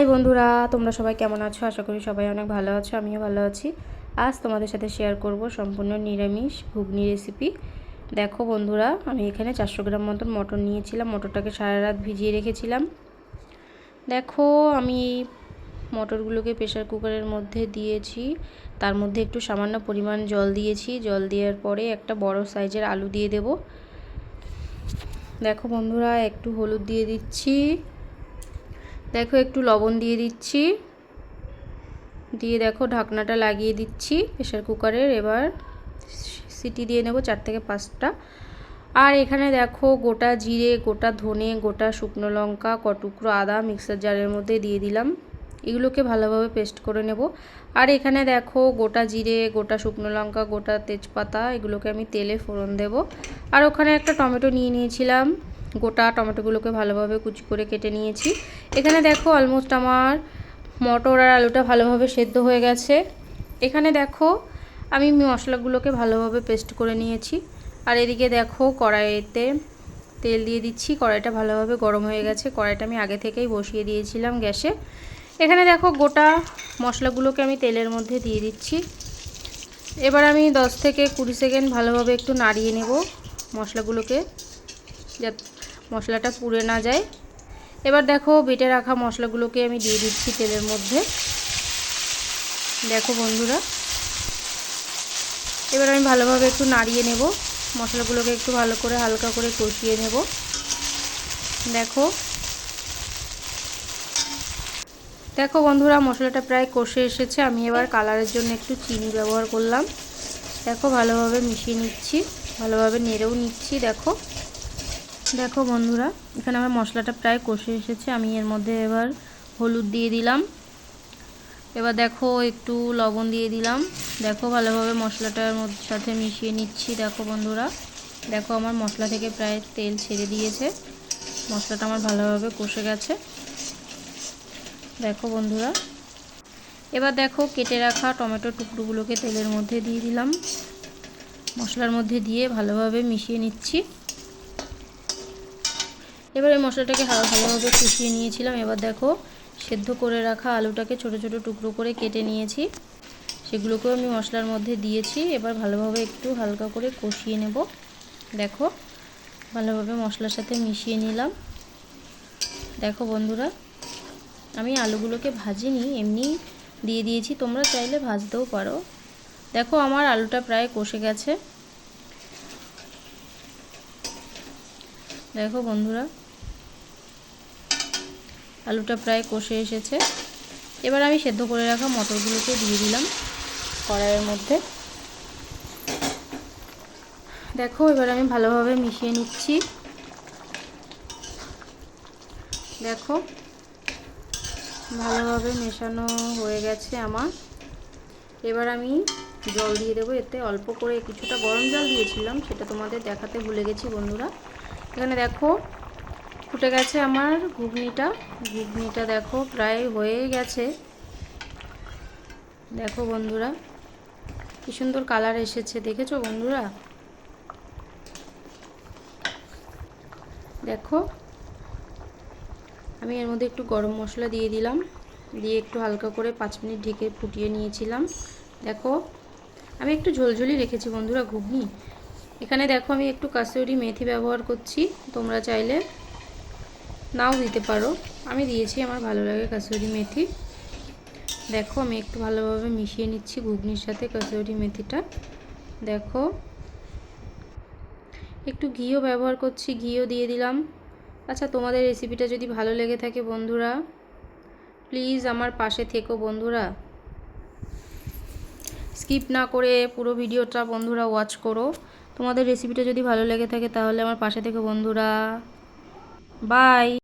High বন্ধুরা, তোমরা সবাই কেমন আছো? আশা করি সবাই অনেক ভালো আছো, আমিও ভালো আছি। আজ তোমাদের সাথে শেয়ার করব সম্পূর্ণ নিরামিষ ঘুগনি রেসিপি দেখো বন্ধুরা, আমি এখানে চারশো গ্রাম মতন মটর নিয়েছিলাম, মটরটাকে সারা রাত ভিজিয়ে রেখেছিলাম। দেখো, আমি মটরগুলোকে প্রেশার কুকারের মধ্যে দিয়েছি। তার মধ্যে একটু সামান্য পরিমাণ জল দিয়েছি। জল দেওয়ার পরে একটা বড় সাইজের আলু দিয়ে দেব। দেখো বন্ধুরা, একটু হলুদ দিয়ে দিচ্ছি। দেখো একটু লবণ দিয়ে দিচ্ছি। দিয়ে দেখো ঢাকনাটা লাগিয়ে দিচ্ছি প্রেশার কুকারের। এবার সিটি দিয়ে নেব চার থেকে পাঁচটা। আর এখানে দেখো গোটা জিরে, গোটা ধনে, গোটা শুকনো লঙ্কা, কটুকরো আদা মিক্সার জারের মধ্যে দিয়ে দিলাম। এগুলোকে ভালোভাবে পেস্ট করে নেব। আর এখানে দেখো গোটা জিরে, গোটা শুকনো লঙ্কা, গোটা তেজপাতা, এগুলোকে আমি তেলে ফোড়ন দেব। আর ওখানে একটা টমেটো নিয়ে নিয়েছিলাম। গোটা টমেটোগুলোকে ভালোভাবে কুচি করে কেটে নিয়েছি। এখানে দেখো অলমোস্ট আমার মটর আর আলুটা ভালোভাবে সেদ্ধ হয়ে গেছে। এখানে দেখো আমি মশলাগুলোকে ভালোভাবে পেস্ট করে নিয়েছি। আর এদিকে দেখো কড়াইতে তেল দিয়ে দিচ্ছি। কড়াইটা ভালোভাবে গরম হয়ে গেছে। কড়াইটা আমি আগে থেকেই বসিয়ে দিয়েছিলাম গ্যাসে। এখানে দেখো গোটা মশলাগুলোকে আমি তেলের মধ্যে দিয়ে দিচ্ছি। এবার আমি 10 থেকে কুড়ি সেকেন্ড ভালোভাবে একটু নাড়িয়ে নেব মশলাগুলোকে। যাতে মশলাটা পুড়ে না যায়। এবার দেখো বেটে রাখা মশলাগুলোকে আমি দিয়ে দিচ্ছি তেলের মধ্যে। দেখো বন্ধুরা। এবার আমি ভালোভাবে একটু নাড়িয়ে নেব। মশলাগুলোকে একটু ভালো করে হালকা করে কষিয়ে নেব। দেখো। দেখো বন্ধুরা, মশলাটা প্রায় কষে এসেছে। আমি এবার কালারের জন্য একটু চিনি ব্যবহার করলাম। দেখো ভালোভাবে মিশিয়ে নিচ্ছি। ভালোভাবে নেড়েও নিচ্ছি, দেখো। দেখো বন্ধুরা, এখানে আমার মশলাটা প্রায় কষে এসেছে। আমি এর মধ্যে এবার হলুদ দিয়ে দিলাম। এবার দেখো একটু লবণ দিয়ে দিলাম। দেখো ভালোভাবে মশলাটার মধ্যে সাথে মিশিয়ে নিচ্ছি। দেখো বন্ধুরা, দেখো আমার মশলা থেকে প্রায় তেল ছেড়ে দিয়েছে। মশলাটা আমার ভালোভাবে কষে গেছে। দেখো বন্ধুরা, এবার দেখো কেটে রাখা টমেটো টুকরোগুলোকে তেলের মধ্যে দিয়ে দিলাম। মশলার মধ্যে দিয়ে ভালোভাবে মিশিয়ে নিচ্ছি। এবার এই মশলাটাকে ভালোভাবে কষিয়ে নিয়েছিলাম। এবার দেখো, সেদ্ধ করে রাখা আলুটাকে ছোট ছোট টুকরো করে কেটে নিয়েছি। সেগুলোকেও আমি মশলার মধ্যে দিয়েছি। এবার ভালোভাবে একটু হালকা করে কষিয়ে নেব। দেখো, ভালোভাবে মশলার সাথে মিশিয়ে নিলাম। দেখো বন্ধুরা, আমি আলুগুলোকে ভাজিনি, এমনি দিয়ে দিয়েছি। তোমরা চাইলে ভাজতেও পারো। দেখো, আমার আলুটা প্রায় কষে গেছে। দেখো বন্ধুরা, আলুটা প্রায় কষে এসেছে। এবার আমি সেদ্ধ করে রাখা মটরগুলোকে দিয়ে দিলাম কড়াইয়ের মধ্যে। দেখো, এবার আমি ভালোভাবে মিশিয়ে নিচ্ছি। দেখো, ভালোভাবে মেশানো হয়ে গেছে আমার। এবার আমি জল দিয়ে দেবো, এতে অল্প করে কিছুটা গরম জল দিয়েছিলাম, সেটা তোমাদের দেখাতে ভুলে গেছি বন্ধুরা। এখানে দেখো ফুটে গেছে আমার ঘুগনিটা। ঘুগনিটা দেখো প্রায় হয়ে গেছে। দেখো বন্ধুরা, কি সুন্দর কালার এসেছে, দেখেছ বন্ধুরা? দেখো, আমি এর মধ্যে একটু গরম মশলা দিয়ে দিলাম, দিয়ে একটু হালকা করে পাঁচ মিনিট ঢেকে ফুটিয়ে নিয়েছিলাম। দেখো, আমি একটু ঝোলঝোলি রেখেছি বন্ধুরা ঘুগনি। এখানে দেখো আমি একটু কাসুরি মেথি ব্যবহার করছি, তোমরা চাইলে নাও দিতে পারো। আমি দিয়েছি, আমার ভালো লাগে কাসুরি মেথি। দেখো আমি একটু ভালোভাবে মিশিয়ে নিচ্ছি ঘুগনির সাথে কাসুরি মেথিটা। দেখো। একটু ঘিও ব্যবহার করছি, ঘিও দিয়ে দিলাম। আচ্ছা তোমাদের রেসিপিটা যদি ভালো লেগে থাকে বন্ধুরা, প্লিজ আমার পাশে থেকো বন্ধুরা। স্কিপ না করে পুরো ভিডিওটা বন্ধুরা ওয়াচ করো। তোমাদের রেসিপিটা যদি ভালো লেগে থাকে তাহলে আমার পাশে থেকে বন্ধুরা বাই